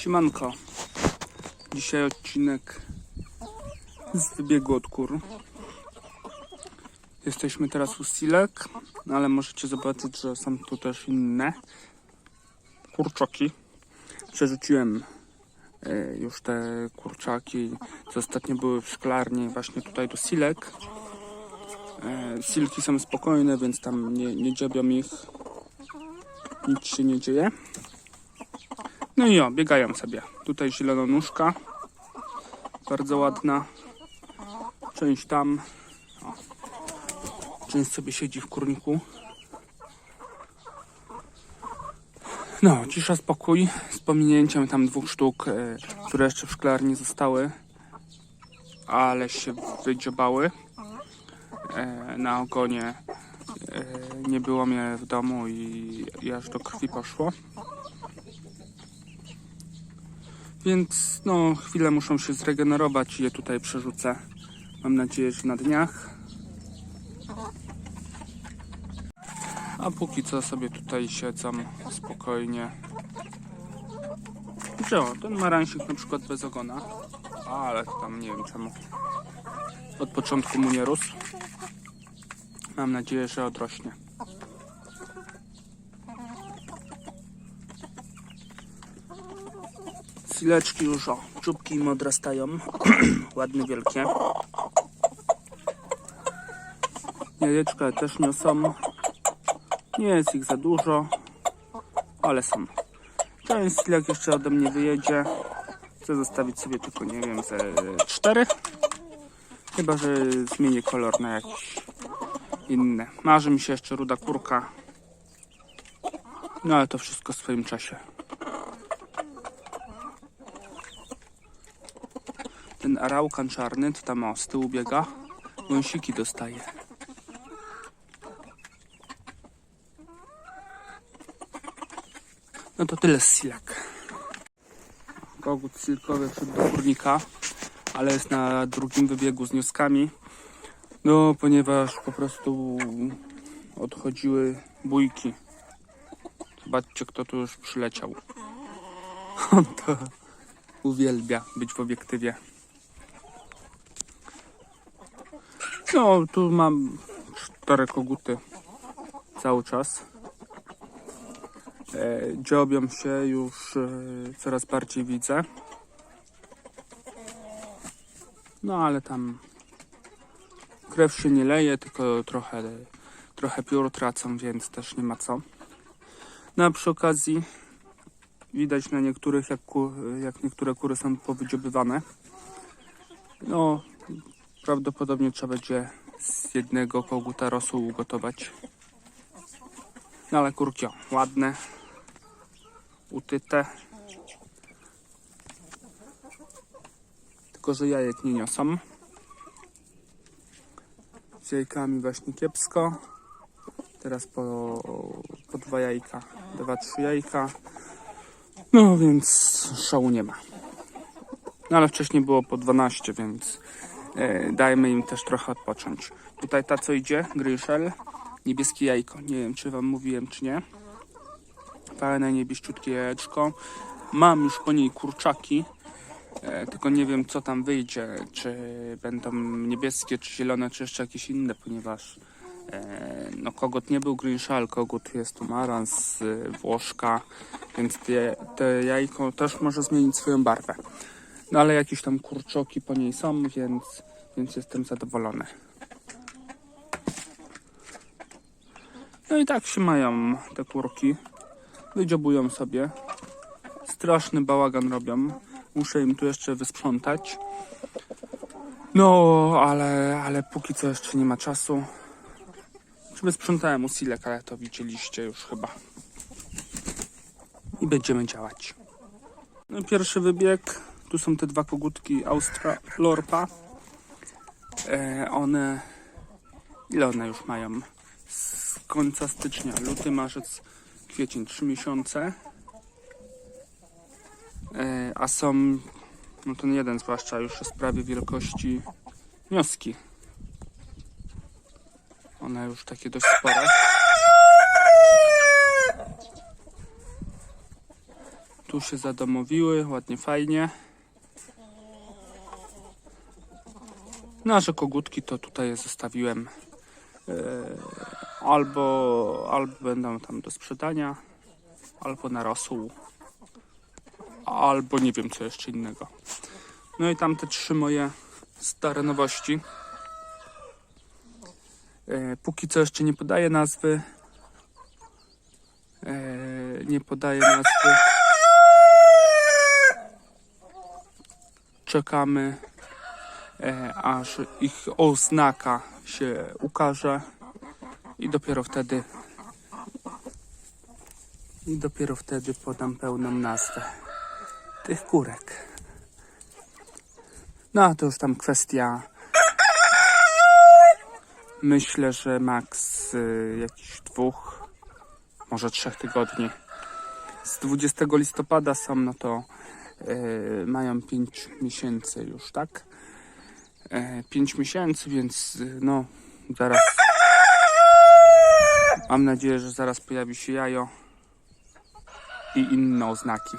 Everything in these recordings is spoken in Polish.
Siemanko. Dzisiaj odcinek z wybiegu od kur. Jesteśmy teraz u Silek, no ale możecie zobaczyć, że są tu też inne kurczoki. Przerzuciłem e, już te kurczaki, co ostatnio były w szklarni, właśnie tutaj do Silek. E, Silki są spokojne, więc tam nie, nie dziobią ich. Nic się nie dzieje. No i o, biegają sobie. Tutaj zielononóżka. Bardzo ładna. Część tam. O. Część sobie siedzi w kurniku. No, cisza, spokój. Z pominięciem tam dwóch sztuk, e, które jeszcze w szklarni zostały. Ale się wydziobały. E, na ogonie e, nie było mnie w domu i, i aż do krwi poszło. Więc no, chwilę muszą się zregenerować i je tutaj przerzucę. Mam nadzieję, że na dniach. A póki co sobie tutaj siedzą spokojnie. Co, ten marańsik na przykład bez ogona. Ale tam nie wiem czemu. Od początku mu nie rósł. Mam nadzieję, że odrośnie. Sileczki już o, czubki im odrastają. Ładne, wielkie. Jajeczka też niosą. Nie jest ich za dużo, ale są. Część silek jeszcze ode mnie wyjedzie. Chcę zostawić sobie tylko, nie wiem, ze cztery. Chyba, że zmienię kolor na jakiś inny. Marzy mi się jeszcze ruda kurka. No ale to wszystko w swoim czasie. Ten arałkan czarny, to tam o, z tyłu biega, wąsiki dostaje. No to tyle z silek. Kogut silkowy wszedł do kurnika, ale jest na drugim wybiegu z wnioskami. No, ponieważ po prostu odchodziły bójki. Zobaczcie, kto tu już przyleciał. On to uwielbia być w obiektywie. No, tu mam cztery koguty cały czas. E, dziobią się już e, coraz bardziej widzę. No, ale tam krew się nie leje, tylko trochę, trochę piór tracą, więc też nie ma co. No a przy okazji widać na niektórych, jak, jak niektóre kury są powydziobywane. No, prawdopodobnie trzeba będzie z jednego koguta rosół ugotować. No ale kurki, o, ładne, utyte. Tylko, że jajek nie niosą. Z jajkami właśnie kiepsko. Teraz po, po dwa jajka, dwa, trzy jajka. No więc szału nie ma. No ale wcześniej było po 12, więc dajmy im też trochę odpocząć. Tutaj ta co idzie, Gryszel, niebieskie jajko. Nie wiem czy wam mówiłem czy nie. Fajne niebieściutkie jajeczko. Mam już po niej kurczaki. E, tylko nie wiem co tam wyjdzie, czy będą niebieskie, czy zielone, czy jeszcze jakieś inne, ponieważ e, no kogut nie był Grinshal, kogut jest tu maran z e, Włoszka, więc te, te jajko też może zmienić swoją barwę. No ale jakieś tam kurczoki po niej są, więc, więc jestem zadowolony. No i tak się mają te kurki. Wydziobują sobie. Straszny bałagan robią. Muszę im tu jeszcze wysprzątać. No, ale, ale póki co jeszcze nie ma czasu. Czy wysprzątałem usilek, ale to widzieliście już chyba. I będziemy działać. No, pierwszy wybieg. Tu są te dwa kogutki Austra Lorpa. E, one... Ile one już mają? Z końca stycznia, luty, marzec, kwiecień, 3 miesiące. E, a są, no ten jeden zwłaszcza już jest prawie wielkości wnioski. One już takie dość spore. Tu się zadomowiły, ładnie, fajnie. Nasze kogutki to tutaj zostawiłem. E, albo, albo będą tam do sprzedania, albo na rosół, albo nie wiem co jeszcze innego. No i tam te trzy moje stare nowości. E, póki co jeszcze nie podaję nazwy. E, nie podaję nazwy. Czekamy, aż ich oznaka się ukaże i dopiero wtedy i dopiero wtedy podam pełną nazwę tych kurek. No a to już tam kwestia myślę, że maks y, jakichś dwóch, może trzech tygodni. Z 20 listopada są, no to y, mają 5 miesięcy już, tak? 5 miesięcy, więc y, no zaraz mam nadzieję, że zaraz pojawi się jajo i inne oznaki.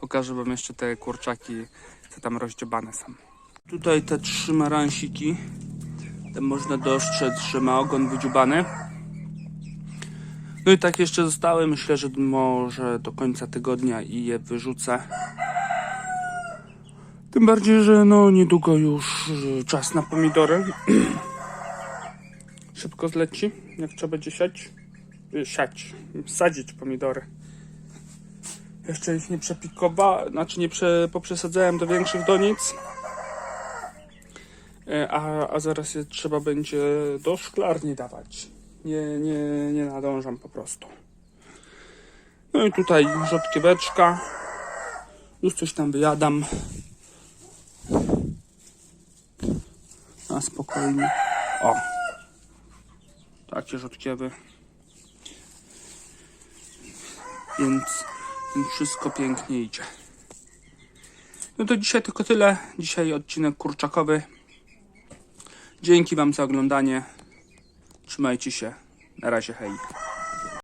Pokażę wam jeszcze te kurczaki, co tam rozdziobane są. Tutaj te trzy maransiki. Tam można dostrzec, że ma ogon wydziubany. No i tak jeszcze zostały. Myślę, że może do końca tygodnia i je wyrzucę. Tym bardziej, że no niedługo już y, czas na pomidory. Szybko zleci, jak trzeba będzie siać. Y, Siać, sadzić pomidory. Jeszcze ich nie przepikowałem, znaczy nie prze, poprzesadzałem do większych donic. E, A, a zaraz je trzeba będzie do szklarni dawać. Nie, nie, nie nadążam po prostu. No i tutaj rzodkieweczka. Już coś tam wyjadam. Na spokojnie. O. Takie rzodkiewy. Więc, więc wszystko pięknie idzie. No to dzisiaj tylko tyle. Dzisiaj odcinek kurczakowy. Dzięki Wam za oglądanie. Trzymajcie się. Na razie, hej.